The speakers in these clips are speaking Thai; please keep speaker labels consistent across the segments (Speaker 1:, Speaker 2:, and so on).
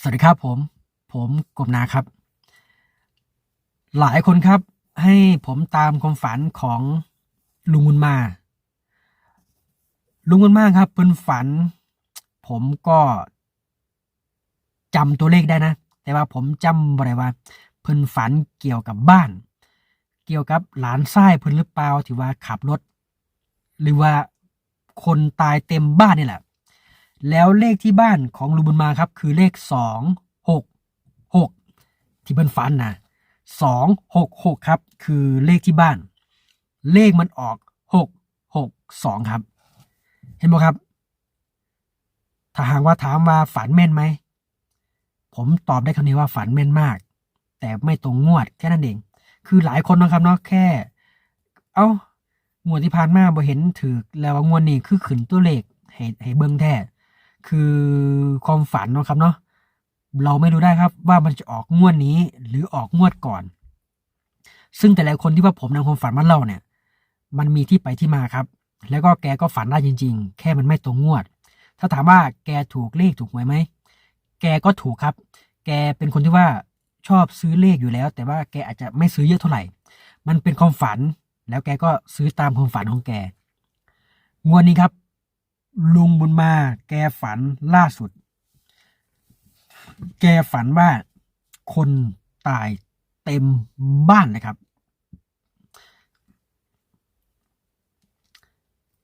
Speaker 1: สวัสดีครับผม ผมกบนาครับ หลายคนครับ ให้ผมตามความฝันของลุงบุญมา ลุงบุญมาครับเป็นฝัน ผมก็จำตัวเลขได้นะ แต่ว่าผมจำบ่ได้ว่า เพิ่นฝันเกี่ยวกับบ้าน เกี่ยวกับหลานชายเพิ่นหรือเปล่าที่ว่าขับรถ หรือว่าคนตายเต็มบ้านนี่แหละ แล้วเลขที่บ้านของลุงบุญมาครับ คือเลขสองหกหกที่เพิ่นฝันนะสองหกหกครับ คือเลขที่บ้าน เลขมันออกหกหกสองครับ เห็นไหมครับ ถ้าหากว่าถามว่าฝันแม่นไหม ผมตอบได้คำนี้ว่าฝันแม่นมาก แต่ไม่ตรงงวดแค่นั้นเอง คือหลายคนนะครับเนาะแค่ เอ้างวดที่ผ่านมาบ่เห็นถือแล้วว่างวดนี้คือขึ้นตัวเลขให้ให้เบิ่งแท้ คือความฝันนะครับเนาะเราไม่รู้ได้ครับว่ามันจะออกงวดนี้หรือออกงวดก่อน ซึ่งแต่ละคนที่ว่าผมนำความฝันมาเล่าเนี่ย มันมีที่ไปที่มาครับ แล้วก็แกก็ฝันได้จริง ๆ แค่มันไม่ตรงงวด ถ้าถามว่าแกถูกเลขถูกหวยไหมแกก็ถูกครับ แกเป็นคนที่ว่าชอบซื้อเลขอยู่แล้ว แต่ว่าแกอาจจะไม่ซื้อเยอะเท่าไหร่ มันเป็นความฝัน แล้วแกก็ซื้อตามความฝันของแก งวดนี้ครับ ลุงบุญมาแกฝันล่าสุด แกฝันว่าคนตายเต็มบ้านเลยครับ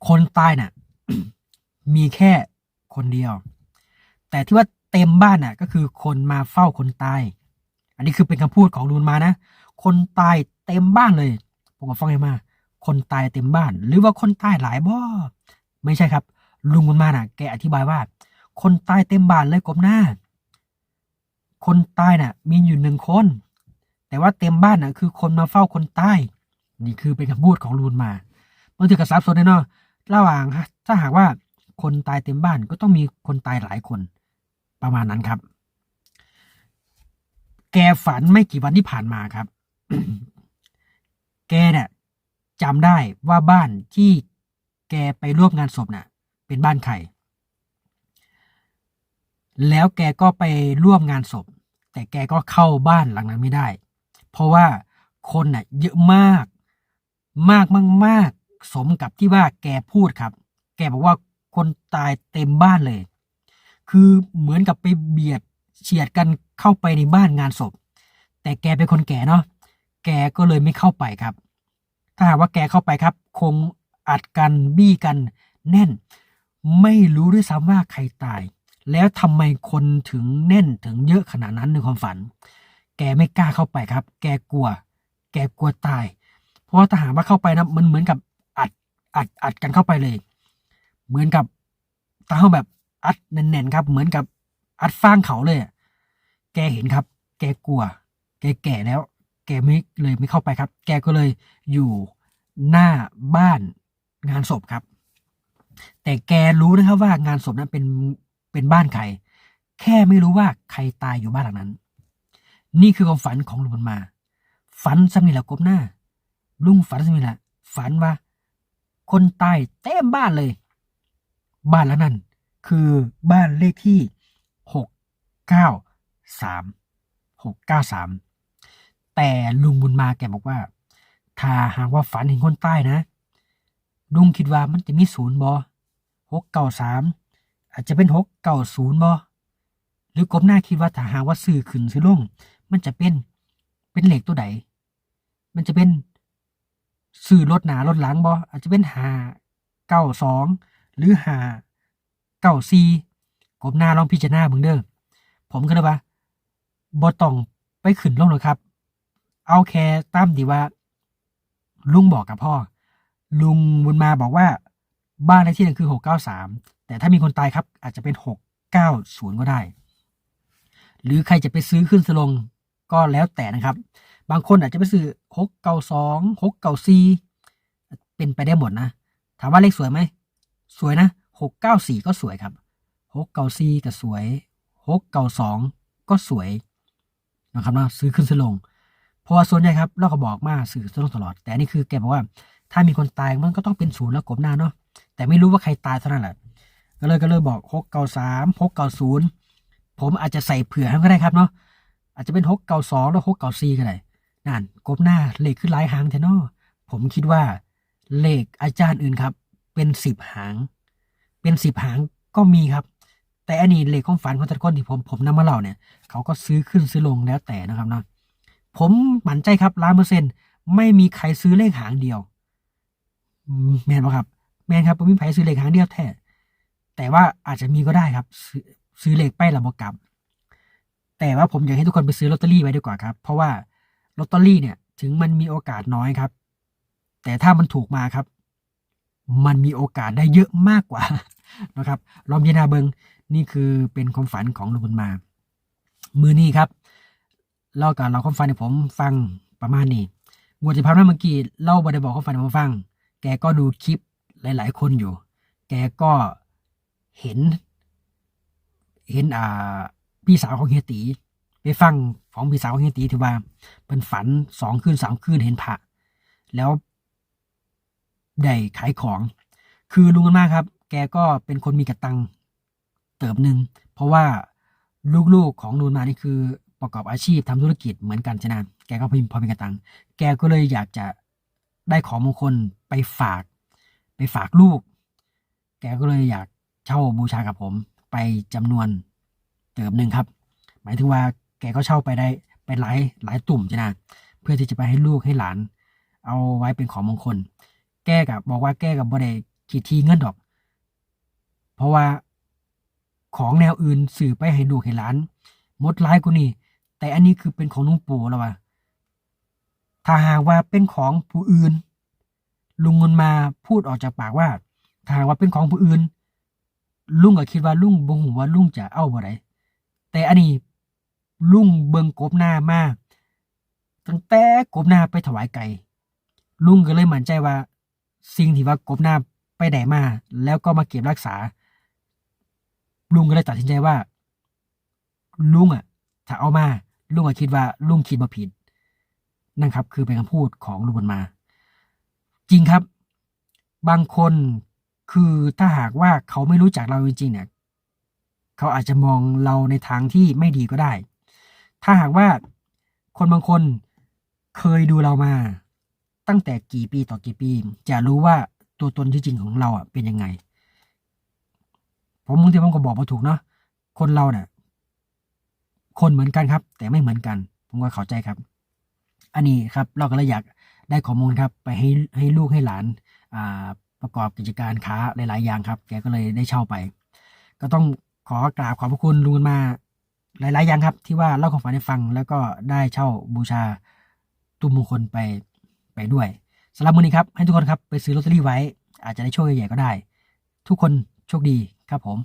Speaker 1: คนตายน่ะ มีแค่คนเดียว แต่ที่ว่าเต็มบ้านน่ะ ก็คือคนมาเฝ้าคนตาย อันนี้คือเป็นคำพูดของลุงมานะ คนตายเต็มบ้านเลย ผมก็ฟังให้มา คนตายเต็มบ้าน หรือว่าคนตายหลายบ่ไม่ใช่ครับ ลุงบุญมาน่ะ แกอธิบายว่า คนตายเต็มบ้านเลยกบหน้า คนตายน่ะ มีอยู่หนึ่งคน แต่ว่าเต็มบ้านน่ะ คือคนมาเฝ้าคนตายนี่คือเป็นคำพูดของลุงมาบางทีก็ซับซ้อนแน่เนอนระหว่างถ้าหากว่าคนตายเต็มบ้านก็ต้องมีคนตายหลายคน ประมาณนั้นครับ แกฝันไม่กี่วันที่ผ่านมาครับ แกเนี่ยจำได้ว่าบ้านที่แกไปร่วมงานศพน่ะ เป็นบ้านใคร แล้วแกก็ไปร่วมงานศพ แต่แกก็เข้าบ้านหลังนั้นไม่ได้ เพราะว่าคนน่ะเยอะมาก มากมากมากสมกับที่ว่าแกพูดครับ แกบอกว่าคนตายเต็มบ้านเลย คือเหมือนกับไปเบียดเฉียดกันเข้าไปในบ้านงานศพ แต่แกเป็นคนแก่เนาะ แกก็เลยไม่เข้าไปครับ ถ้าหากว่าแกเข้าไปครับ คงอัดกันบี้กันแน่น ไม่รู้ด้วยซ้ำว่าใครตาย แล้วทำไมคนถึงแน่นถึงเยอะขนาดนั้นในความฝัน แกไม่กล้าเข้าไปครับ แกกลัว แกกลัวตาย เพราะว่าถ้าหากว่าเข้าไปนะมันเหมือนกับอัดอัดอัดกันเข้าไปเลย เหมือนกับตาเขาแบบอัดแน่นๆครับ เหมือนกับอัดฟางเขาเลยแกเห็นครับ แกกลัว แกแก่แล้ว แกไม่เลยไม่เข้าไปครับ แกก็เลยอยู่หน้าบ้านงานศพครับ แต่แกรู้นะครับว่างานศพนั้นเป็นเป็นบ้านใคร แค่ไม่รู้ว่าใครตายอยู่บ้านหลังนั้น นี่คือความฝันของลุงบุญมา ฝันสมิละกบหน้า ลุงฝันสมิละฝันว่า คนตายเต็มบ้านเลย บ้านหลังนั้น คือบ้านเลขที่หกเก้าสามหกเก้าสามแต่ลุงบุญมาแกบอกว่า ถ้าหากว่าฝันเห็นคนใต้นะ ลุงคิดว่ามันจะมีศูนย์บอ หกเก้าสามอาจจะเป็นหกเก้าศูนย์บอหรือกบหน้าคิดว่าถ้าหาว่าซื้อขึ้นซื้อลง มันจะเป็นเป็นเหล็กตัวใดมันจะเป็นซื้อรถหนารถหลังบออาจจะเป็นหาเก้าสองหรือหาเก้าซีกบหน้าลองพิจารณาเบิ่งเด้อผมก็เลยว่าบ่ต้องไปขึ้นลงหรอกครับ เอาแค่ตามที่ว่า ลุงบอกกับพ่อ ลุงบุญมาบอกว่า บ้านเลขที่นั่นคือหกเก้าสามแต่ถ้ามีคนตายครับ อาจจะเป็นหกเก้าศูนย์ก็ได้ หรือใครจะไปซื้อขึ้นสลงก็แล้วแต่นะครับ บางคนอาจจะไปซื้อหกเก้าสองหกเก้าสี่เป็นไปได้หมดนะ ถามว่าเลขสวยไหม สวยนะหกเก้าสี่ก็สวยครับหกเก้าสี่ก็สวยหกเก้าสองก็สวยนะครับเนาะซื้อขึ้นซื้อลงเพราะว่าส่วนใหญ่ครับเราก็บอกมาสื่อตลอดตลอด แต่นนี่คือแกบอกว่าถ้ามีคนตายมันก็ต้องเป็นศูนย์แล้วกบหน้าเนาะ แต่ไม่รู้ว่าใครตายเท่านั้นแหละก็เลยก็เลยบอกหกเก้าสามหกเก้าศูนย์ผมอาจจะใส่เผื่อให้ก็ได้ครับเนาะอาจจะเป็นหกเก่าสองแล้วหกเก่าสี่ก็ได้นั่นกบหน้าเลขขึ้นหลายหางแทนอผมคิดว่าเลขอาจารย์อื่นครับ เป็นสิบหาง เป็นสิบหางก็มีครับ แต่อันนี้เลขของฝันของต่ละคนที่ผมผมนำมาเล่าเนี่ย เขาก็ซื้อขึ้นซื้อลงแล้วแต่นะครับเนาะผมมั่นใจครับล้านเปอร์เซ็นต์ไม่มีใครซื้อเลขหางเดียวอืมแมนปะครับ มนครับผมมีใครซื้อเหลขหางเดียวแท้แต่ว่าอาจจะมีก็ได้ครับ ซื้อซื้อเลขไประบบกลับ แต่ว่าผมอยากให้ทุกคนไปซื้อลอตเตอรี่ไว้ดีกว่าครับ เพราะว่าลอตเตอรี่เนี่ย ถึงมันมีโอกาสน้อยครับ แต่ถ้ามันถูกมาครับ มันมีโอกาสได้เยอะมากกว่านะครับลองพิจารณาเบิงนี่คือเป็นความฝันของลุงบุญมา มือนี้ครับเล่ากับเราความฝันให้ผมฟังประมาณนี้วดที่ผ่านมาเมื่อกี้เล่าบได้บอกความฝันให้ผมฟัง แกก็ดูคลิป หลาย ๆ คนอยู่ แกก็เห็น เห็นอ่าพี่สาวของเฮียตีไปฟังของพี่สาวของเฮียตีที่ว่าเป็นฝันสองคืนสามคืนเห็นพระแล้วได้ขายของ คือลุงกันมากครับ แกก็เป็นคนมีกระตังเติบหนึ่งเพราะว่าลูกๆของนูนมานี่คือประกอบอาชีพทำธุรกิจเหมือนกันช่ไหมแกก็พอพอมีกระตัง แกก็เลยอยากจะได้ของมงคลไปฝาก ไปฝากลูก แกก็เลยอยากเช่าบูชากับผม ไปจำนวนเติบหนึ่งครับ หมายถึงว่าแกก็เช่าไปได้ไปหลายหลายตุ่มใช่ไหมเพื่อที่จะไปให้ลูกให้หลาน เอาไว้เป็นของมงคล แกกับบอกว่าแกกับบ่ได้ขีดทีเงินดอก เพราะว่าของแนวอื่นสื่อไปให้ลูกให้หลานมดร้ายกูนี่ แต่อันนี้คือเป็นของลุงปู่แล้ววะถ้าหากว่าเป็นของผู้อื่น ลุงเงินมาพูดออกจากปากว่าถ้าหากว่าเป็นของผู้อื่น ลุงก็คิดว่าลุงบ่ฮู้ว่าลุงจะเอาบ่ได้แต่อันนี้ลุงเบิงกบหน้ามาตั้งแต่กบหน้าไปถวายไก่ลุงก็เลยมั่นใจว่า สิ่งที่ว่ากบหน้าไปได้มา แล้วก็มาเก็บรักษา ลุงก็เลยตัดสินใจว่า ลุงอะ ถ้าเอามา ลุงก็คิดว่าลุงคิดมาผิดนั่นครับ คือเป็นคำพูดของลุงบุญมา จริงครับ บางคนคือถ้าหากว่าเขาไม่รู้จักเราจริงๆเนี่ยเขาอาจจะมองเราในทางที่ไม่ดีก็ได้ ถ้าหากว่าคนบางคนเคยดูเรามา ตั้งแต่กี่ปีต่อกี่ปี จะรู้ว่าตัวตนที่จริงของเราอะเป็นยังไง ผมบางทีผมก็บอกมาถูกเนาะคนเราเนี่ยคนเหมือนกันครับ แต่ไม่เหมือนกัน ผมก็เข้าใจครับ อันนี้ครับ เราก็เลยอยาก ได้ข้อมูลครับไปให้ให้ลูกให้หลานอ่าประกอบกิจการค้าหลาย ๆ อย่างครับ แกก็เลยได้เช่าไป ก็ต้องขอกราบขอบพระคุณลุงมา หลาย ๆ อย่างครับ ที่ว่าเล่าของฝันให้ฟัง แล้วก็ได้เช่าบูชาตุ้มมงคลไปไปด้วยสำหรับมือนี้ครับให้ทุกคนครับไปซื้อลอตเตอรี่ไว้ อาจจะได้โชคใหญ่ๆก็ได้ ทุกคนโชคดีครับผม